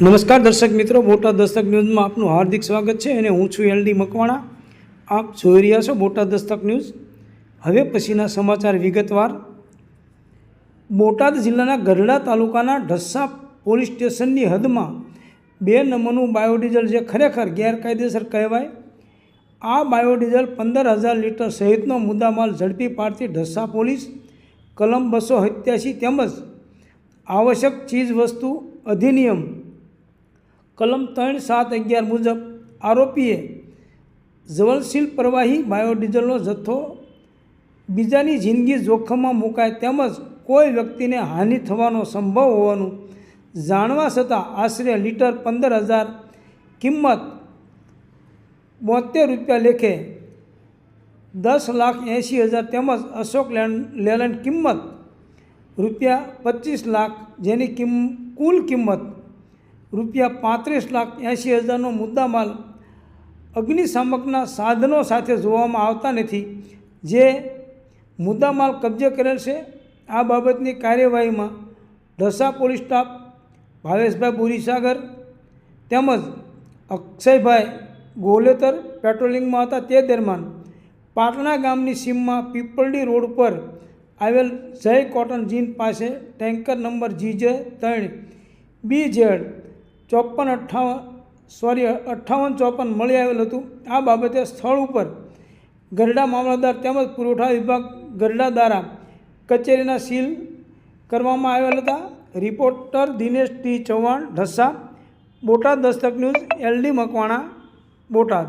નમસ્કાર દર્શક મિત્રો, બોટાદ દસ્તક ન્યૂઝમાં આપનું હાર્દિક સ્વાગત છે અને હું છું એલડી મકવાણા. આપ જોઈ રહ્યા છો બોટાદ દસ્તક ન્યૂઝ. હવે પછીના સમાચાર વિગતવાર. બોટાદ જિલ્લાના ગઢડા તાલુકાના ઢસ્સા પોલીસ સ્ટેશનની હદમાં બે નંબરનું બાયોડીઝલ જે ખરેખર ગેરકાયદેસર કહેવાય, આ બાયોડીઝલ પંદર હજાર લીટર સહિતનો મુદ્દામાલ ઝડપી પાડતી ઢસ્સા પોલીસ, કલમ બસો સત્યાસી તેમજ આવશ્યક ચીજ વસ્તુ અધિનિયમ કલમ ત્રણ સાત અગિયાર મુજબ આરોપીએ જ્વલનશીલ પ્રવાહી બાયોડીઝલનો જથ્થો બીજાની જિંદગી જોખમમાં મુકાય તેમજ કોઈ વ્યક્તિને હાનિ થવાનો સંભવ હોવાનું જાણવા છતાં આશરે લીટર પંદર હજાર કિંમત બોતેર રૂપિયા લેખે દસ લાખ એંશી હજાર તેમજ અશોક લેન્ડ લેલેન્ડ કિંમત રૂપિયા પચીસ લાખ જેની કિંમ કુલ કિંમત રૂપિયા પાંત્રીસ લાખ એંશી હજારનો મુદ્દામાલ અગ્નિશામકના સાધનો સાથે જોવામાં આવતા નથી. જે મુદ્દામાલ કબજે કરેલ છે, આ બાબતની કાર્યવાહીમાં ઢસા પોલીસ સ્ટાફ ભાવેશભાઈ બુરીસાગર તેમજ અક્ષયભાઈ ગોલેતર પેટ્રોલિંગમાં હતા. તે દરમિયાન પાટણા ગામની સીમમાં પીપલડી રોડ પર આવેલ જય કોટન જીન પાસે ટેન્કર નંબર જીજે ત્રણ બી ઝેડ ચોપન અઠ્ઠાવન સોરી અઠ્ઠાવન ચોપન મળી આવેલ હતું. આ બાબતે સ્થળ ઉપર ગરડા મામલતદાર તેમજ પુરવઠા વિભાગ ગરડા દ્વારા કચેરીના સીલ કરવામાં આવેલ હતા. Reporter Dinesh T. Chauhan, Dhasa, Botad Dastak news LD Makwana, Botad.